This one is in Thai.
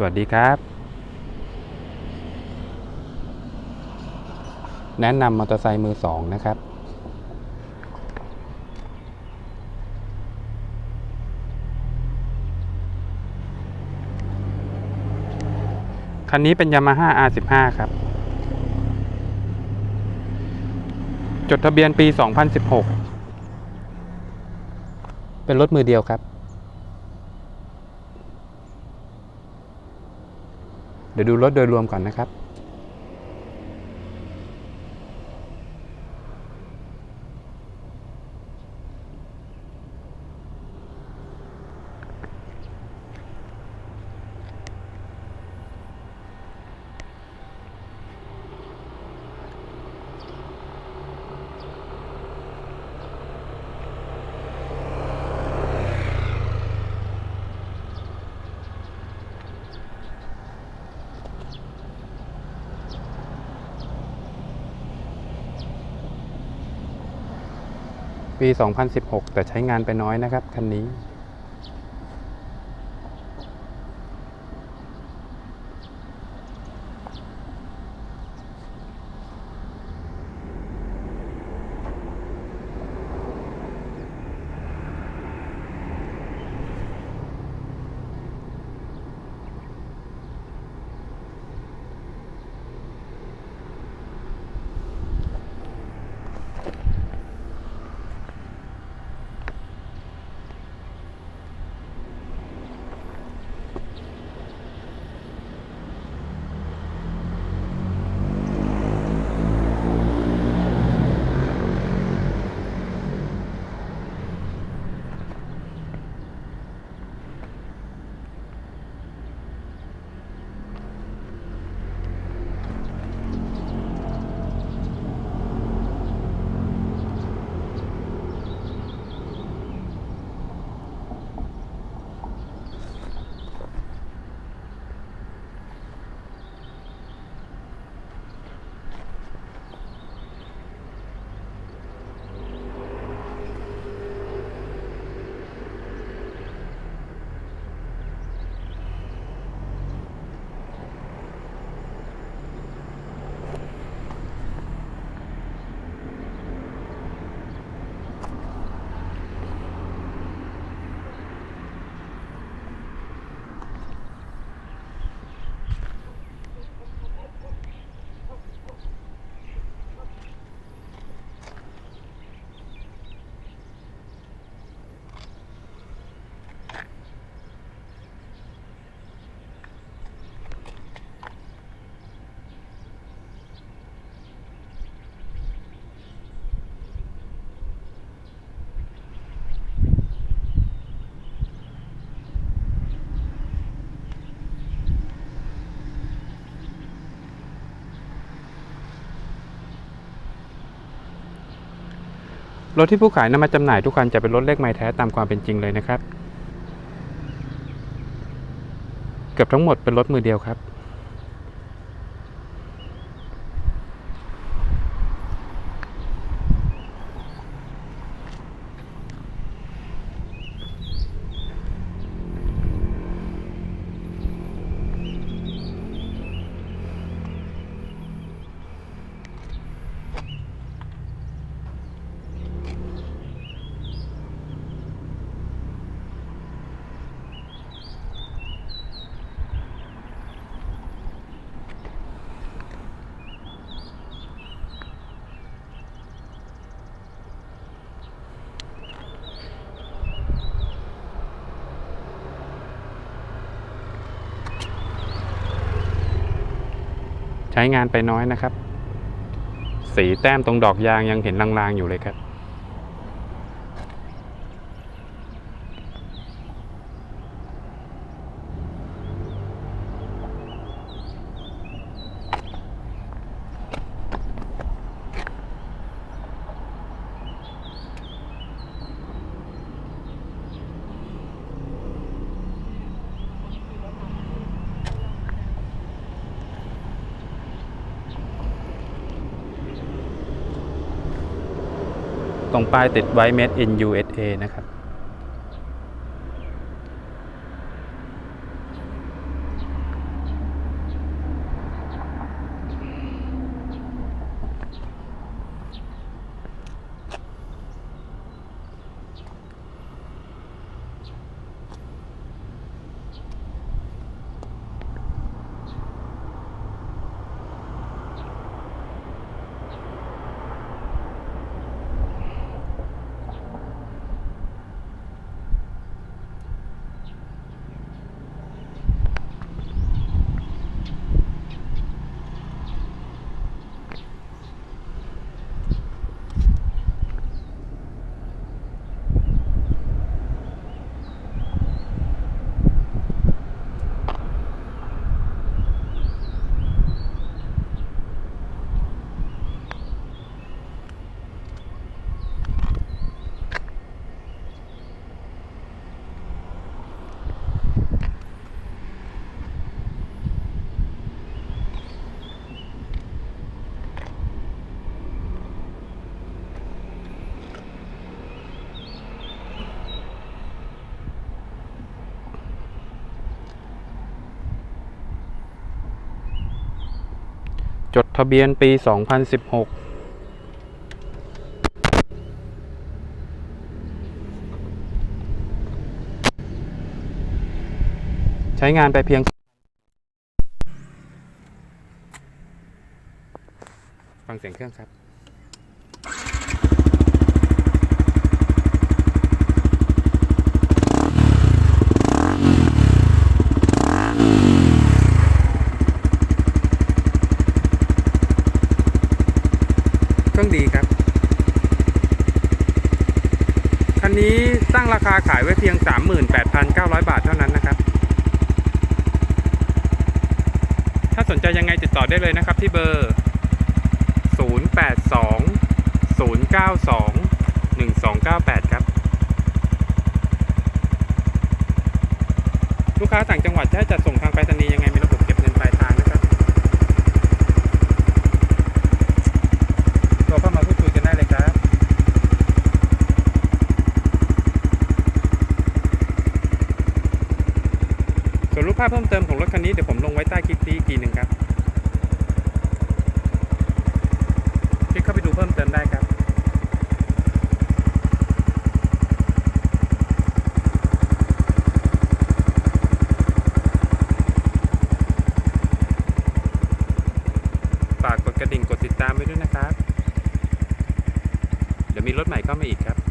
สวัสดีครับ แนะนำมอเตอร์ไซค์มือสองนะครับ คันนี้เป็น Yamaha R15 ครับ จดทะเบียนปี 2016 เป็นรถมือเดียวครับ เดี๋ยวดูรถโดยรวมก่อนนะครับ ปี 2016 แต่ใช้งานไปน้อยนะครับคันนี้ รถที่ผู้ขายนำมาจำหน่ายทุกคันจะเป็นรถเลขไม้แท้ตามความเป็นจริงเลยนะครับ เกือบทั้งหมดเป็นรถมือเดียวครับ ช้งานไปน้อยนะครับ สีแต้มตรงดอกยางยังเห็นลางๆอยู่เลยครับ รงป้ายติดไว้ made in USA นะครับ จดทะเบียนปี 2016 ใช้งานไปเพียงฟังเสียงเครื่องครับ เครื่องดีครับ คันนี้ตั้งราคาขายไว้เพียง 1,900 บาทเท่านั้นนะครับ ถ้าสนใจยังไงติดต่อได้เลยนะครับที่เบอร์ 082 092 1298 ครับ ลูกค้าต่างจังหวัดจะให้จัดส่งทางไปรษณีย์ยังไงมีระบบเก็บเงินปลายทางนะครับโทรเข้ามาพูดคุยกันได้เลยครับ ส่วนรูปภาพเพิ่มเติมของรถคันนี้เดี๋ยวผมลงไว้ใต้คลิปนี้อีกทีหนึ่งครับคลิกเข้าไปดูเพิ่มเติมได้ครับฝากกดกระดิ่งกดติดตามไว้ด้วยนะครับ เดี๋ยวมีรถใหม่เข้ามาอีกครับ